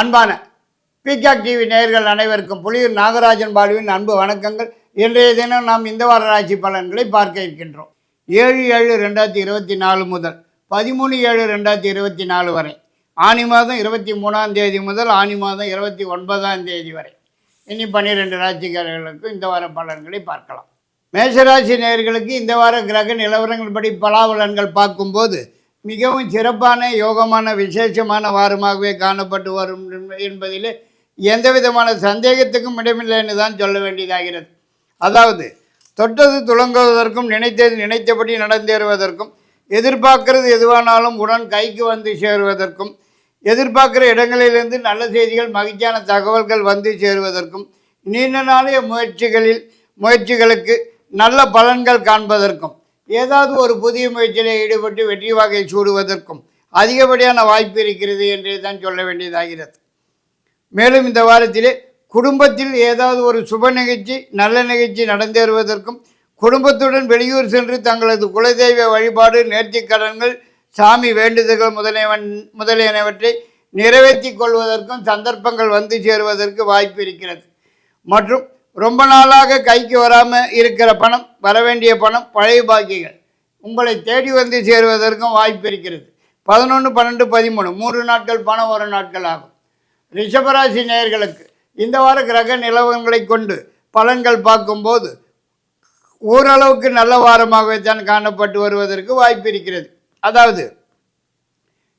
அன்பான peacock TV நேயர்கள் அனைவருக்கும் புலியூர் நாகராஜன் பாலுவின் அன்பு வணக்கங்கள். இன்றைய தினம் நாம் இந்த வார ராசி பலன்களை பார்க்க இருக்கின்றோம். ஏழு ஏழு ரெண்டாயிரத்தி இருபத்தி நாலு முதல் பதிமூணு ஏழு ரெண்டாயிரத்தி இருபத்தி நாலு வரை. ஆனி மாதம் இருபத்தி மூணாம் தேதி முதல் ஆனி மாதம் இருபத்தி ஒன்பதாம் தேதி வரை. இனி பன்னிரெண்டு ராசிக்காரர்களுக்கும் இந்த வார பலன்களை பார்க்கலாம். மேஷராசி நேயர்களுக்கு இந்த வார கிரக நிலவரங்கள் படி பலாபலன்கள் பார்க்கும்போது மிகவும் சிறப்பான யோகமான விசேஷமான வாரமாகவே காணப்பட்டு வரும் என்பதிலே எந்த விதமான சந்தேகத்துக்கும் இடமில்லைன்னு தான் சொல்ல வேண்டியதாகிறது. அதாவது தொட்டது துளங்குவதற்கும் நினைத்தது நினைத்தபடி நடந்தேறுவதற்கும் எதிர்பார்க்கிறது எதுவானாலும் உடன் கைக்கு வந்து சேருவதற்கும் எதிர்பார்க்குற இடங்களிலிருந்து நல்ல செய்திகள் மகிழ்ச்சியான தகவல்கள் வந்து சேருவதற்கும் நீண்ட நாளைய முயற்சிகளில் முயற்சிகளுக்கு நல்ல பலன்கள் காண்பதற்கும் ஏதாவது ஒரு புதிய முயற்சியில் ஈடுபட்டு வெற்றி வாகை சூடுவதற்கும் அதிகப்படியான வாய்ப்பு இருக்கிறது என்றே தான் சொல்ல வேண்டியதாகிறது. மேலும் இந்த வாரத்திலே குடும்பத்தில் ஏதாவது ஒரு சுப நிகழ்ச்சி நல்ல நிகழ்ச்சி நடந்தேறுவதற்கும் குடும்பத்துடன் வெளியூர் சென்று தங்களது குலதெய்வ வழிபாடு நேர்த்திக்கடன்கள் சாமி வேண்டுதல்கள் முதலியவன் முதலியனவற்றை நிறைவேற்றி கொள்வதற்கும் சந்தர்ப்பங்கள் வந்து சேருவதற்கு வாய்ப்பு இருக்கிறது. மற்றும் ரொம்ப நாளாக கைக்கு வராமல் இருக்கிற பணம் வர வேண்டிய பணம் பழைய பாக்கிகள். உங்களை தேடி வந்து சேருவதற்கும் வாய்ப்பு இருக்கிறது. பதினொன்று பன்னெண்டு பதிமூணு மூன்று நாட்கள் பணம் ஒரு நாட்கள் ஆகும். ரிஷபராசி நேயர்களுக்கு இந்த வார கிரக நிலவரங்களை கொண்டு பலன்கள் பார்க்கும்போது ஓரளவுக்கு நல்ல வாரமாகவே தான் காணப்பட்டு வருவதற்கு வாய்ப்பு இருக்கிறது. அதாவது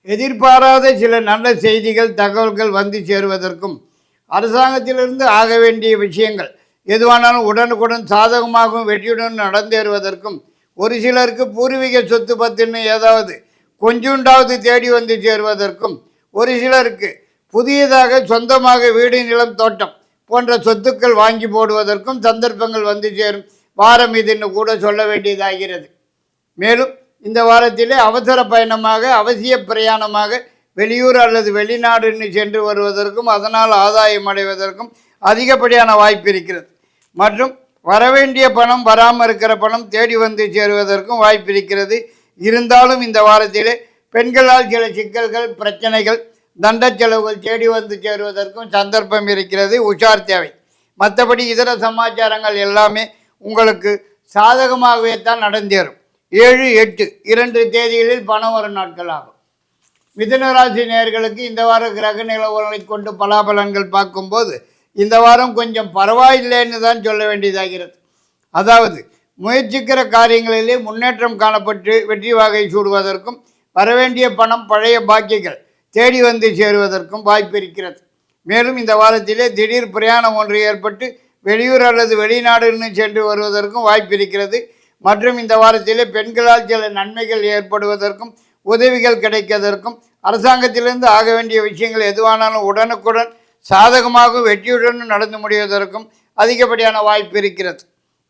எதிர்பாராத சில நல்ல செய்திகள் தகவல்கள் வந்து சேருவதற்கும் அரசாங்கத்திலிருந்து ஆக வேண்டிய விஷயங்கள் எதுவானாலும் உடனுக்குடன் சாதகமாகவும் வெற்றியுடன் நடந்தேறுவதற்கும் ஒரு சிலருக்கு பூர்வீக சொத்து பத்துன்னு ஏதாவது கொஞ்சுண்டாவது தேடி வந்து சேருவதற்கும் ஒரு சிலருக்கு புதியதாக சொந்தமாக வீடு நிலம் தோட்டம் போன்ற சொத்துக்கள் வாங்கி போடுவதற்கும் சந்தர்ப்பங்கள் வந்து சேரும். வாரம் இதுன்னு கூட சொல்ல வேண்டியதாகிறது. மேலும் இந்த வாரத்திலே அவசர பயணமாக அவசிய பிரயாணமாக வெளியூர் அல்லது வெளிநாடுன்னு சென்று வருவதற்கும் அதனால் ஆதாயம் அடைவதற்கும் அதிகப்படியான வாய்ப்பு இருக்கிறது. மற்றும் வரவேண்டிய பணம் வராமல் இருக்கிற பணம் தேடி வந்து சேருவதற்கும் வாய்ப்பு இருக்கிறது. இருந்தாலும் இந்த வாரத்திலே பெண்களால் சில சிக்கல்கள் பிரச்சனைகள் தண்ட செலவுகள் தேடி வந்து சேருவதற்கும் சந்தர்ப்பம் இருக்கிறது. உஷார் தேவை. மற்றபடி இதர சமாச்சாரங்கள் எல்லாமே உங்களுக்கு சாதகமாகவே தான் நடந்தேறும். ஏழு எட்டு இரண்டு தேதிகளில் பணம் வரும் நாட்கள் ஆகும். மிதுனராசி நேர்களுக்கு இந்த வார கிரக நிலவரங்களை கொண்டு பலாபலன்கள் பார்க்கும்போது இந்த வாரம் கொஞ்சம் பரவாயில்லைன்னு தான் சொல்ல வேண்டியதாகிறது. அதாவது முயற்சிக்கிற காரியங்களிலே முன்னேற்றம் காணப்பட்டு வெற்றி வாகை சூடுவதற்கும் வரவேண்டிய பணம் பழைய பாக்கியங்கள் தேடி வந்து சேருவதற்கும் வாய்ப்பு இருக்கிறது. மேலும் இந்த வாரத்திலே திடீர் பிரயாணம் ஒன்று ஏற்பட்டு வெளியூர் அல்லது வெளிநாடுன்னு சென்று வருவதற்கும் வாய்ப்பு இருக்கிறது. மற்றும் இந்த வாரத்திலே பெண்களால் சில நன்மைகள் ஏற்படுவதற்கும் உதவிகள் கிடைக்கிறதற்கும் அரசாங்கத்திலிருந்து ஆக வேண்டிய விஷயங்கள் எதுவானாலும் உடனுக்குடன் சாதகமாக வெற்றியுடன் நடந்து முடிவதற்கும் அதிகப்படியான வாய்ப்பு இருக்கிறது.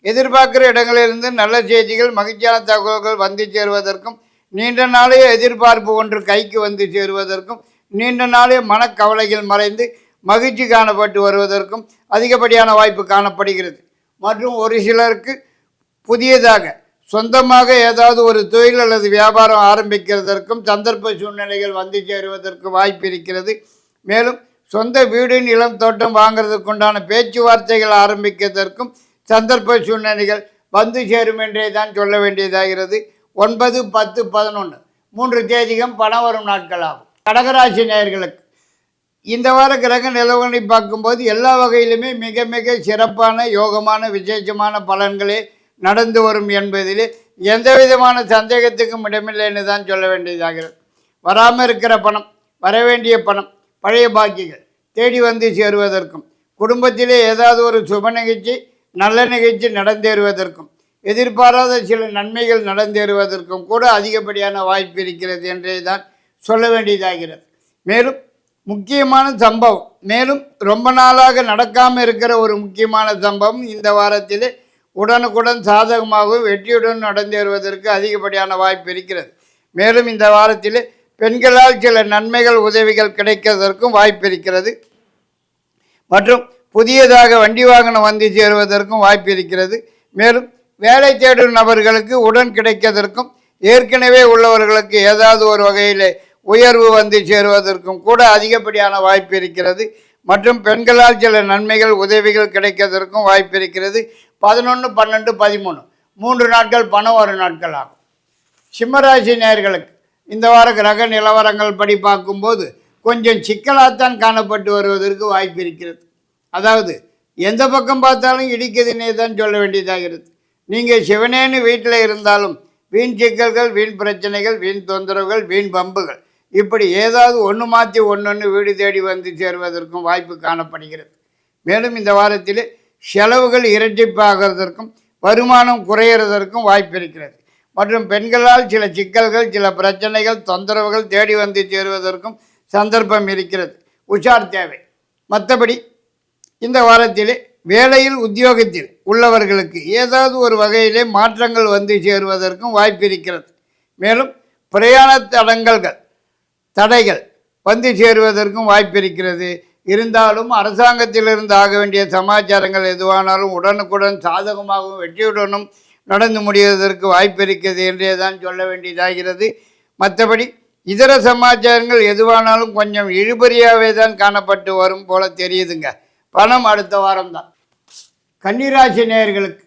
எதிர்பார்க்கிற இடங்களிலிருந்து நல்ல செய்திகள் மகிழ்ச்சியான தகவல்கள் வந்து சேருவதற்கும் நீண்ட நாளைய எதிர்பார்ப்பு ஒன்று கைக்கு வந்து சேருவதற்கும் நீண்ட நாளைய மனக்கவலைகள் மறைந்து மகிழ்ச்சி காணப்பட்டு வருவதற்கும் அதிகப்படியான வாய்ப்பு காணப்படுகிறது. மற்றும் ஒரு சிலருக்கு புதியதாக சொந்தமாக ஏதாவது ஒரு தொழில் அல்லது வியாபாரம் ஆரம்பிக்கிறதற்கும் சந்தர்ப்ப சூழ்நிலைகள் வந்து சேருவதற்கு வாய்ப்பு இருக்கிறது. மேலும் சொந்த வீடு நிலம் தோட்டம் வாங்குறதுக்குண்டான பேச்சுவார்த்தைகள் ஆரம்பிக்கிறதற்கும் சந்தர்ப்ப சூழ்நிலைகள் வந்து சேரும் என்றே தான் சொல்ல வேண்டியதாகிறது. ஒன்பது பத்து பதினொன்று மூன்று தேதிகம் பணம் வரும் நாட்கள் ஆகும் கடகராசி நேயர்களுக்கு இந்த வார கிரக நிலவரங்களை பார்க்கும்போது எல்லா வகையிலுமே மிக மிக சிறப்பான யோகமான விசேஷமான பலன்களே நடந்து வரும் என்பதிலே எந்த விதமான சந்தேகத்துக்கும் இடமில்லைன்னு தான் சொல்ல வேண்டியதாகிறது. வராமல் இருக்கிற பணம் வர வேண்டிய பணம் பழைய பாக்கிகள் தேடி வந்து சேருவதற்கும் குடும்பத்திலே ஏதாவது ஒரு சுப நிகழ்ச்சி நல்ல நிகழ்ச்சி நடந்தேறுவதற்கும் எதிர்பாராத சில நன்மைகள் நடந்தேறுவதற்கும் கூட அதிகப்படியான வாய்ப்பு இருக்கிறது என்றே தான் சொல்ல வேண்டியதாகிறது. மேலும் முக்கியமான சம்பவம் மேலும் ரொம்ப நாளாக நடக்காமல் இருக்கிற ஒரு முக்கியமான சம்பவம் இந்த வாரத்திலே உடனுக்குடன் சாதகமாகவும் வெற்றியுடன் நடந்தேறுவதற்கு அதிகப்படியான வாய்ப்பு இருக்கிறது. மேலும் இந்த வாரத்திலே பெண்களால் சில நன்மைகள் உதவிகள் கிடைக்கிறதற்கும் வாய்ப்பு இருக்கிறது. மற்றும் புதியதாக வண்டி வாகனம் வந்து சேருவதற்கும் வாய்ப்பு இருக்கிறது. மேலும் வேலை தேடும் நபர்களுக்கு உடன் கிடைக்கிறதற்கும் ஏற்கனவே உள்ளவர்களுக்கு ஏதாவது ஒரு வகையில் உயர்வு வந்து சேருவதற்கும் கூட அதிகப்படியான வாய்ப்பு இருக்கிறது. மற்றும் பெண்களால் சில நன்மைகள் உதவிகள் கிடைக்கிறதற்கும் வாய்ப்பு இருக்கிறது. பதினொன்று பன்னெண்டு பதிமூணு. மூன்று நாட்கள் பணம் ஒரு நாட்கள் ஆகும். சிம்மராசி நேர்களுக்கு இந்த வார கிரக நிலவரங்கள் படி பார்க்கும்போது கொஞ்சம் சிக்கலாகத்தான் காணப்பட்டு வருவதற்கு வாய்ப்பு இருக்கிறது. அதாவது எந்த பக்கம் பார்த்தாலும் இடிக்குதுன்னே தான் சொல்ல வேண்டியதாகிறது நீங்கள் சிவனேன்னு வீட்டில் இருந்தாலும் வீண் சிக்கல்கள் வீண் பிரச்சனைகள் வீண் தொந்தரவுகள் வீண் பம்புகள் இப்படி ஏதாவது ஒன்று மாற்றி ஒன்று வீடு தேடி வந்து சேருவதற்கும் வாய்ப்பு காணப்படுகிறது. மேலும் இந்த வாரத்தில் செலவுகள் இரட்டிப்பாகிறதற்கும் வருமானம் குறையிறதற்கும் வாய்ப்பு இருக்கிறது. மற்றும் பெண்களால் சில சிக்கல்கள் சில பிரச்சனைகள் தொந்தரவுகள் தேடி வந்து சேருவதற்கும் சந்தர்ப்பம் இருக்கிறது. உஷார் தேவை. மற்றபடி இந்த வாரத்திலே வேலையில் உத்தியோகத்தில் உள்ளவர்களுக்கு ஏதாவது ஒரு வகையிலே மாற்றங்கள் வந்து சேருவதற்கும் வாய்ப்பு இருக்கிறது. மேலும் பிரயாண தடங்கல்கள் தடைகள் வந்து சேருவதற்கும் வாய்ப்பு இருக்கிறது. இருந்தாலும் அரசாங்கத்திலிருந்து ஆக வேண்டிய சமாச்சாரங்கள் எதுவானாலும் உடனுக்குடன் சாதகமாகவும் வெற்றியுடனும் நடந்து முடிவதற்கு வாய்ப்பு இருக்கிறது என்றே தான் சொல்ல வேண்டியதாகிறது. மற்றபடி இதர சமாச்சாரங்கள் எதுவானாலும் கொஞ்சம் இழுபறியாகவே தான் காணப்பட்டு வரும் போல தெரியுதுங்க. பணம் அடுத்த வாரம்தான். கன்னிராசி நேயர்களுக்கு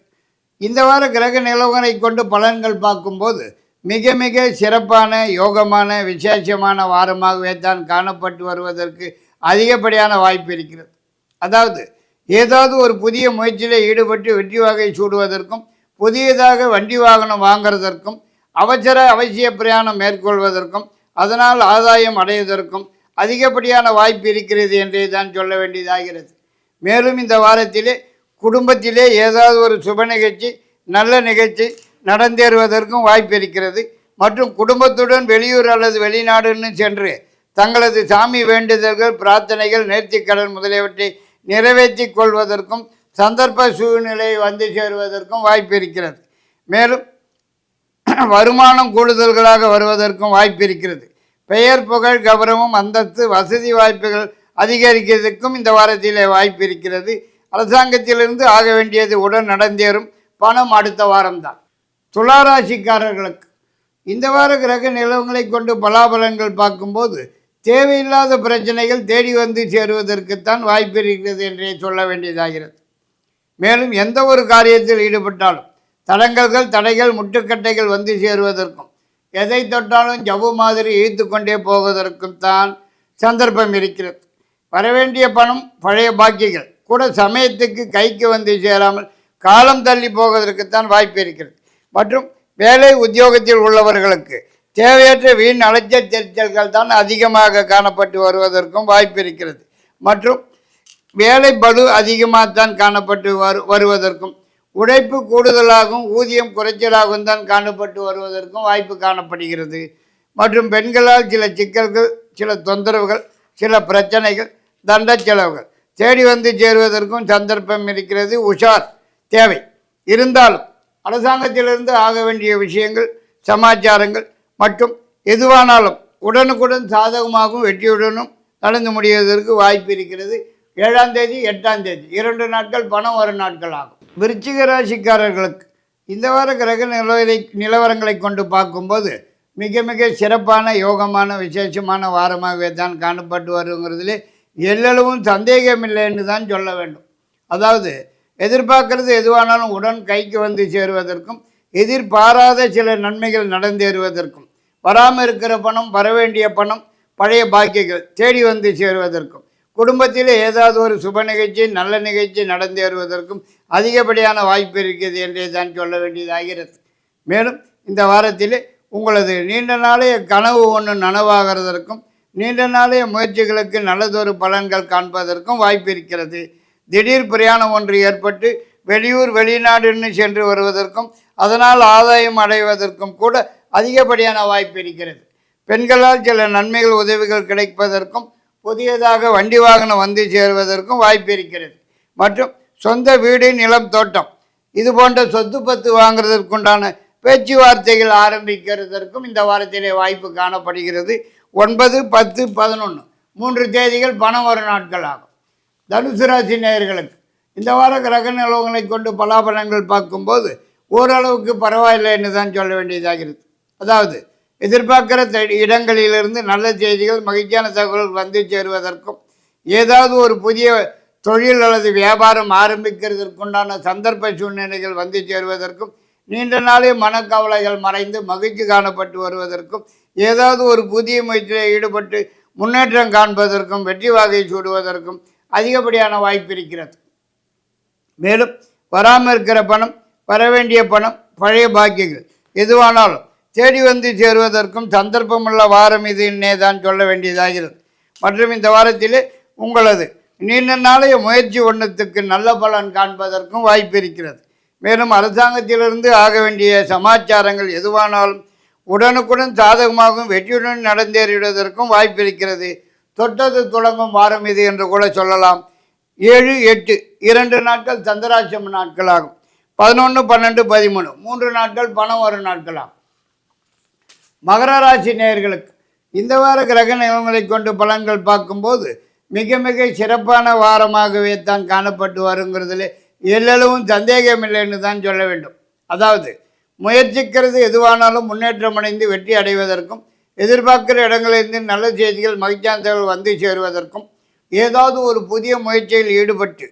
இந்த வார கிரக நிலவரை கொண்டு பலன்கள் பார்க்கும்போது மிக மிக சிறப்பான யோகமான விசேஷமான வாரமாகவே தான் காணப்பட்டு வருவதற்கு அதிகப்படியான வாய்ப்பு இருக்கிறது. அதாவது ஏதாவது ஒரு புதிய முயற்சியில் ஈடுபட்டு வெற்றி வகை சூடுவதற்கும் புதியதாக வண்டி வாகனம் வாங்குறதற்கும் அவசர அவசிய பிரயாணம் மேற்கொள்வதற்கும் அதனால் ஆதாயம் அடைவதற்கும் அதிகப்படியான வாய்ப்பு இருக்கிறது என்றே தான் சொல்ல வேண்டியதாகிறது. மேலும் இந்த வாரத்திலே குடும்பத்திலே ஏதாவது ஒரு சுப நிகழ்ச்சி நல்ல நிகழ்ச்சி நடந்தேறுவதற்கும் வாய்ப்பு இருக்கிறது. மற்றும் குடும்பத்துடன் வெளியூர் அல்லது வெளிநாடுன்னு சென்று தங்களது சாமி வேண்டுதல்கள் பிரார்த்தனைகள் நேர்த்திக்கடன் முதலியவற்றை நிறைவேற்றி கொள்வதற்கும் சந்தர்ப்ப சூழ்நிலை வந்து சேருவதற்கும் வாய்ப்பு இருக்கிறது. மேலும் வருமானம் கூடுதல்களாக வருவதற்கும் வாய்ப்பு இருக்கிறது. பெயர் புகழ் கௌரவம் அந்தஸ்து வசதி வாய்ப்புகள் அதிகரிக்கிறதுக்கும் இந்த வாரத்திலே வாய்ப்பு இருக்கிறது. அரசாங்கத்திலிருந்து ஆக வேண்டியது உடன் நடந்தேறும் பணம் அடுத்த வாரம்தான். துளாராசிக்காரர்களுக்கு இந்த வார கிரக நிலவங்களை கொண்டு பலாபலன்கள் பார்க்கும்போது தேவையில்லாத பிரச்சனைகள் தேடி வந்து சேருவதற்குத்தான் வாய்ப்பு இருக்கிறது என்றே சொல்ல வேண்டியதாகிறது. மேலும் எந்த ஒரு காரியத்தில் ஈடுபட்டாலும் தடங்கல்கள் தடைகள் முட்டுக்கட்டைகள் வந்து சேருவதற்கும் எதை தொட்டாலும் ஜவ்வு மாதிரி இழுத்து கொண்டே போவதற்கும் தான் சந்தர்ப்பம் இருக்கிறது. வரவேண்டிய பணம் பழைய பாக்கிகள். கூட சமயத்துக்கு கைக்கு வந்து சேராமல் காலம் தள்ளி போவதற்குத்தான் வாய்ப்பு இருக்கிறது. மற்றும் வேலை உத்தியோகத்தில் உள்ளவர்களுக்கு தேவையற்ற வீண் அலைச்சல் தெரிச்சல்கள் தான் அதிகமாக காணப்பட்டு வருவதற்கும் வாய்ப்பு இருக்கிறது. மற்றும் வேலை படு அதிகமாகத்தான் காணப்பட்டு வரு வருவதற்கும் உழைப்பு கூடுதலாகவும் ஊதியம் குறைச்சலாகவும் தான் காணப்பட்டு வருவதற்கும் வாய்ப்பு காணப்படுகிறது. மற்றும் பெண்களால் சில சிக்கல்கள் சில தொந்தரவுகள் சில பிரச்சனைகள் தண்ட செலவுகள். தேடி வந்து சேருவதற்கும் சந்தர்ப்பம் இருக்கிறது. உஷார் தேவை. இருந்தாலும் அரசாங்கத்திலிருந்து ஆக வேண்டிய விஷயங்கள் சமாச்சாரங்கள் மற்றும் எதுவானாலும் உடனுக்குடன் சாதகமாகவும் வெற்றியுடனும் நடந்து முடிவதற்கு வாய்ப்பு இருக்கிறது. ஏழாம் தேதி எட்டாம் தேதி. இரண்டு நாட்கள் பணம் வரும் நாட்கள் ஆகும். விருச்சிக ராசிக்காரர்களுக்கு இந்த வார கிரக நிலவரை நிலவரங்களை கொண்டு பார்க்கும்போது மிக மிக சிறப்பான யோகமான விசேஷமான வாரமாகவே தான் காணப்பட்டு வருங்கிறதுலே எல்லளவும் சந்தேகமில்லைன்னு தான் சொல்ல வேண்டும். அதாவது எதிர்பார்க்கறது எதுவானாலும் உடன் கைக்கு வந்து சேருவதற்கும் எதிர்பாராத சில நன்மைகள் நடந்தேறுவதற்கும் வராமல் இருக்கிற பணம் வர வேண்டிய பணம் பழைய பாக்கியங்கள் தேடி வந்து சேருவதற்கும் குடும்பத்தில் ஏதாவது ஒரு சுப நிகழ்ச்சி நல்ல நிகழ்ச்சி நடந்தேறுவதற்கும் அதிகப்படியான வாய்ப்பு இருக்கிறது என்றே தான் சொல்ல வேண்டியதாகிறது. மேலும் இந்த வாரத்தில் உங்களது நீண்ட நாளைய கனவு ஒன்று நனவாகிறதற்கும் நீண்ட நாளைய முயற்சிகளுக்கு நல்லதொரு பலன்கள் காண்பதற்கும் வாய்ப்பு இருக்கிறது. திடீர் பிரயாணம் ஒன்று ஏற்பட்டு வெளியூர் வெளிநாடுன்னு சென்று வருவதற்கும் அதனால் ஆதாயம் அடைவதற்கும் கூட அதிகப்படியான வாய்ப்பு இருக்கிறது. பெண்களால் சில நன்மைகள் உதவிகள் கிடைப்பதற்கும் புதியதாக வண்டி வாகனம் வந்து சேருவதற்கும் வாய்ப்பு இருக்கிறது. மற்றும் சொந்த வீடு நிலம் தோட்டம். இது போன்ற சொத்து பத்து வாங்குறதற்குண்டான பேச்சுவார்த்தைகள் ஆரம்பிக்கிறதற்கும் இந்த வாரத்திலே வாய்ப்பு காணப்படுகிறது. ஒன்பது பத்து பதினொன்று மூன்று தேதிகள் பணம் வரும் நாட்கள் ஆகும். தனுசு ராசி நேயர்களுக்கு இந்த வார கிரக நிலவங்களை கொண்டு பலாபலங்கள் பார்க்கும்போது ஓரளவுக்கு பரவாயில்லைன்னு தான் சொல்ல வேண்டியதாகிறது அதாவது எதிர்பார்க்கிற த- இடங்களிலிருந்து நல்ல செய்திகள் மகிழ்ச்சியான தகவல்கள் வந்து சேருவதற்கும் ஏதாவது ஒரு புதிய தொழில் அல்லது வியாபாரம் ஆரம்பிக்கிறதற்குண்டான சந்தர்ப்ப சூழ்நிலைகள் வந்து சேருவதற்கும் நீண்ட நாளே மனக்கவலைகள் மறைந்து மகிழ்ச்சி காணப்பட்டு வருவதற்கும் ஏதாவது ஒரு புதிய முயற்சியில் ஈடுபட்டு முன்னேற்றம் காண்பதற்கும் வெற்றி வாகை சூடுவதற்கும் அதிகப்படியான வாய்ப்பு இருக்கிறது. மேலும் வராமல் இருக்கிற பணம் வர வேண்டிய பணம் பழைய பாக்கியங்கள். எதுவானாலும் தேடி வந்து சேருவதற்கும் சந்தர்ப்பமுள்ள வாரம் இது இன்னே தான் சொல்ல வேண்டியதாகிறது. மற்றும் இந்த வாரத்தில் உங்களது நீண்ட நாளைய முயற்சி ஒன்றத்துக்கு நல்ல பலன் காண்பதற்கும் வாய்ப்பு இருக்கிறது. மேலும் அரசாங்கத்திலிருந்து ஆக வேண்டிய சமாச்சாரங்கள் எதுவானாலும் உடனுக்குடன் சாதகமாகவும் வெற்றியுடன் நடந்தேறிடுவதற்கும் வாய்ப்பு இருக்கிறது. தொட்டது தொடங்கும் வாரம் இது என்று கூட சொல்லலாம். ஏழு எட்டு இரண்டு நாட்கள் சந்திராட்சம் நாட்களாகும். பதினொன்று பன்னெண்டு பதிமூணு. மூன்று நாட்கள் பணம் வரும் நாட்களாகும். மகர ராசி நேயர்களுக்கு இந்த வார கிரக நிலங்களை கொண்டு பலன்கள் பார்க்கும்போது மிக மிக சிறப்பான வாரமாகவே தான் காணப்பட்டு வருங்கிறதுல எல்லளவும் சந்தேகமில்லைன்னு தான் சொல்ல வேண்டும். அதாவது முயற்சிக்கிறது எதுவானாலும் முன்னேற்றம் அடைந்து வெற்றி அடைவதற்கும் எதிர்பார்க்கிற இடங்களிலிருந்து நல்ல செய்திகள் மகிழ்ச்சியான வந்து சேருவதற்கும் ஏதாவது ஒரு புதிய முயற்சியில் ஈடுபட்டு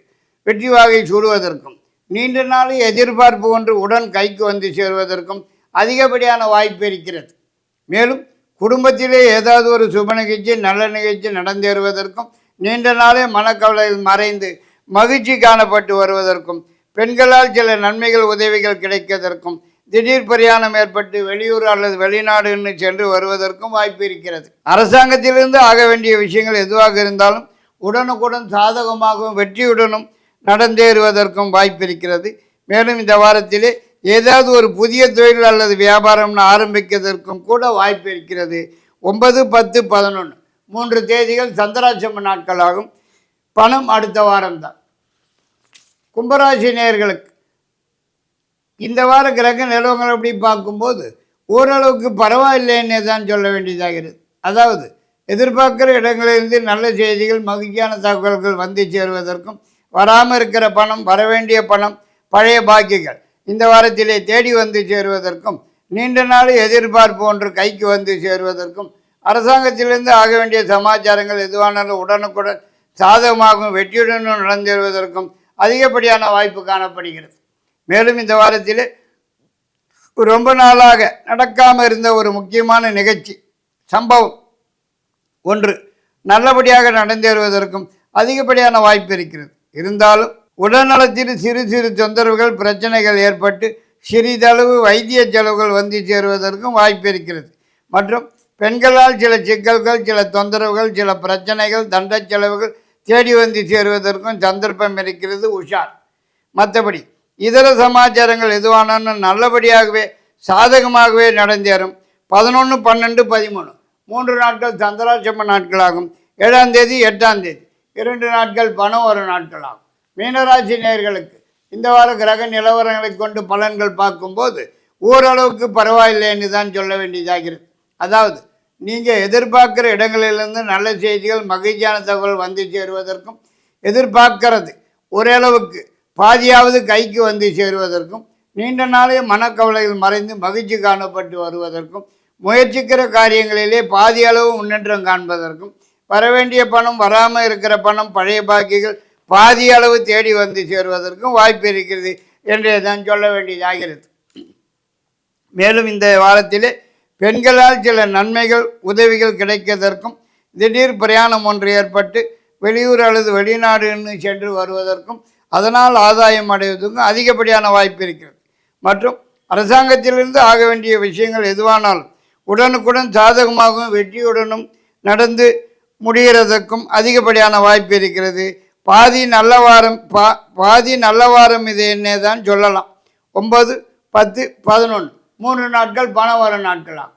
வெற்றி வாகை சூடுவதற்கும் நீண்ட நாள் எதிர்பார்ப்பு ஒன்று உடன் கைக்கு வந்து சேருவதற்கும் அதிகப்படியான வாய்ப்பு இருக்கிறது. மேலும் குடும்பத்திலே ஏதாவது ஒரு சுப நிகழ்ச்சி நல்ல நிகழ்ச்சி நடந்தேறுவதற்கும் நீண்ட நாளே மனக்கவலையில் மறைந்து மகிழ்ச்சி காணப்பட்டு வருவதற்கும் பெண்களால் சில நன்மைகள் உதவிகள் கிடைக்கதற்கும் திடீர் பிரயாணம் ஏற்பட்டு வெளியூர் அல்லது வெளிநாடுன்னு சென்று வருவதற்கும் வாய்ப்பு இருக்கிறது. அரசாங்கத்திலிருந்து ஆக வேண்டிய விஷயங்கள் எதுவாக இருந்தாலும் உடனுக்குடன் சாதகமாகவும் வெற்றியுடனும் நடந்தேறுவதற்கும் வாய்ப்பு இருக்கிறது. மேலும் இந்த வாரத்திலே ஏதாவது ஒரு புதிய தொழில் அல்லது வியாபாரம்னு ஆரம்பிக்கிறதற்கும் கூட வாய்ப்பு இருக்கிறது. ஒன்பது பத்து பதினொன்று மூன்று தேதிகள் சந்திராட்சம நாட்களாகும். பணம் அடுத்த வாரம்தான். கும்பராசி நேயர்களுக்கு இந்த வார கிரக நிலவங்கள் அப்படி பார்க்கும்போது ஓரளவுக்கு பரவாயில்லைன்னு தான் சொல்ல வேண்டியதாகிறது அதாவது எதிர்பார்க்குற இடங்களிலிருந்து நல்ல செய்திகள் மகிழ்ச்சியான தகவல்கள் வந்து சேருவதற்கும் வராமல் இருக்கிற பணம் வரவேண்டிய பணம் பழைய பாக்கியங்கள் இந்த வாரத்திலே தேடி வந்து சேருவதற்கும் நீண்ட நாள் எதிர்பார்ப்பு ஒன்று கைக்கு வந்து சேருவதற்கும் அரசாங்கத்திலிருந்து ஆக வேண்டிய சமாச்சாரங்கள் எதுவானாலும் உடனுக்குடன் சாதகமாகவும் வெற்றியுடனும் நடந்தேறுவதற்கும் அதிகப்படியான வாய்ப்பு காணப்படுகிறது. மேலும் இந்த வாரத்தில் ரொம்ப நாளாக நடக்காமல் இருந்த ஒரு முக்கியமான நிகழ்ச்சி சம்பவம் ஒன்று நல்லபடியாக நடந்தேறுவதற்கும் அதிகப்படியான வாய்ப்பு இருக்கிறது. இருந்தாலும் உடல்நலத்தில் சிறு சிறு தொந்தரவுகள் பிரச்சனைகள் ஏற்பட்டு சிறிதளவு வைத்திய செலவுகள் வந்து சேருவதற்கும் வாய்ப்பு இருக்கிறது. மற்றும் பெண்களால் சில சிக்கல்கள் சில தொந்தரவுகள் சில பிரச்சனைகள் தண்ட செலவுகள் தேடி வந்து சேருவதற்கும் சந்தர்ப்பம் இருக்கிறது உஷார். மற்றபடி இதர சமாச்சாரங்கள் எதுவானாலும் நல்லபடியாகவே சாதகமாகவே நடந்தேறும். பதினொன்று பன்னெண்டு பதிமூணு. மூன்று நாட்கள் சந்திராட்சம நாட்களாகும். ஏழாம் தேதி எட்டாம் தேதி. இரண்டு நாட்கள் பணம் ஒரு நாட்களாகும். மீனராசி நேர்களுக்கு இந்த வார கிரக நிலவரங்களை கொண்டு பலன்கள் பார்க்கும்போது ஓரளவுக்கு பரவாயில்லைன்னு தான் சொல்ல வேண்டியதாகிறது அதாவது நீங்கள் எதிர்பார்க்குற இடங்களிலிருந்து நல்ல செய்திகள் மகிழ்ச்சியான தகவல் வந்து சேருவதற்கும் எதிர்பார்க்கறது ஓரளவுக்கு பாதியாவது கைக்கு வந்து சேருவதற்கும் நீண்ட நாளே மனக்கவலைகள் மறைந்து மகிழ்ச்சி காணப்பட்டு வருவதற்கும் முயற்சிக்கிற காரியங்களிலே பாதி அளவு முன்னேற்றம் காண்பதற்கும் வரவேண்டிய பணம் வராமல் இருக்கிற பணம் பழைய பாக்கிகள் பாதி அளவு தேடி வந்து சேருவதற்கும் வாய்ப்பு இருக்கிறது என்று தான் சொல்ல வேண்டியதாகிறது மேலும் இந்த வாரத்திலே பெண்களால் சில நன்மைகள் உதவிகள் கிடைக்கிறதற்கும் திடீர் பிரயாணம் ஒன்று ஏற்பட்டு வெளியூர் அல்லது வெளிநாடுன்னு சென்று வருவதற்கும் அதனால் ஆதாயம் அடைவதற்கும் அதிகப்படியான வாய்ப்பு இருக்கிறது. மற்றும் அரசாங்கத்திலிருந்து ஆக வேண்டிய விஷயங்கள் எதுவானாலும் உடனுக்குடன் சாதகமாகவும் வெற்றியுடனும் நடந்து முடிகிறதற்கும் அதிகப்படியான வாய்ப்பு இருக்கிறது. பாதி நல்ல வாரம் பா பாதி நல்ல வாரம் இது என்ன தான் சொல்லலாம். ஒம்பது பத்து பதினொன்று. மூன்று நாட்கள் பண வர நாட்களாம்.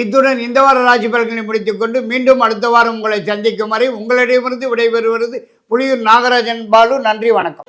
இத்துடன் இந்த வார ராசி பலன்களை முடித்துக்கொண்டு மீண்டும் அடுத்த வாரம் உங்களை சந்திக்கும் வரை உங்களிடமிருந்து விடைபெறுவது புலியூர் நாகராஜன் பாலு. நன்றி வணக்கம்.